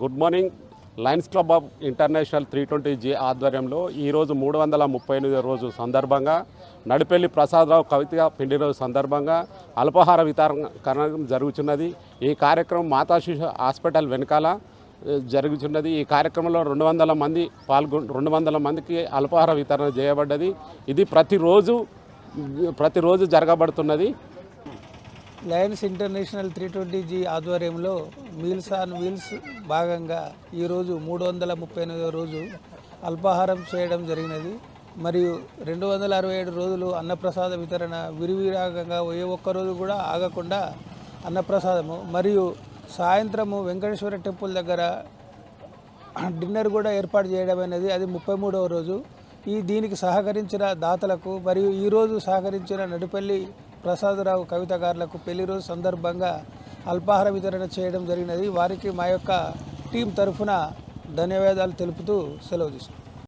Good morning. Lions club of international three twenty G ఆధ్వర్యంలో ఈరోజు మూడు వందల ముప్పై ఎనిమిది రోజు సందర్భంగా నడిపెల్లి ప్రసాదరావు కవిత పిండి రోజు సందర్భంగా అల్పాహార వితరణ జరుగుతున్నది ఈ కార్యక్రమం మాతా శిశు హాస్పిటల్ వెనకాల జరుగుతున్నది ఈ కార్యక్రమంలో రెండు వందల మంది పాల్గొ రెండు వందల మందికి అల్పాహార వితరణ చేయబడ్డది. ఇది ప్రతిరోజు ప్రతిరోజు జరగబడుతున్నది. Lions international three twenty G ఆధ్వర్యంలో మీల్స్ ఆన్ వీల్స్ భాగంగా ఈరోజు మూడు వందల ముప్పై ఎనిమిదో రోజు అల్పాహారం చేయడం జరిగినది. మరియు రెండు వందల అరవై ఏడు రోజులు అన్నప్రసాద వితరణ విరివిరాగంగా ఏ ఒక్క రోజు కూడా ఆగకుండా అన్నప్రసాదము. మరియు సాయంత్రము వెంకటేశ్వర టెంపుల్ దగ్గర డిన్నర్ కూడా ఏర్పాటు చేయడం అనేది అది ముప్పై మూడవ రోజు. ఈ దీనికి సహకరించిన దాతలకు మరియు ఈరోజు సహకరించిన నడిపల్లి ప్రసాదరావు కవితగారులకు పెళ్ళి రోజు సందర్భంగా అల్పాహార వితరణ చేయడం జరిగినది. వారికి మా యొక్క టీం తరఫున ధన్యవాదాలు తెలుపుతూ సెలవు తీసుకుంటాం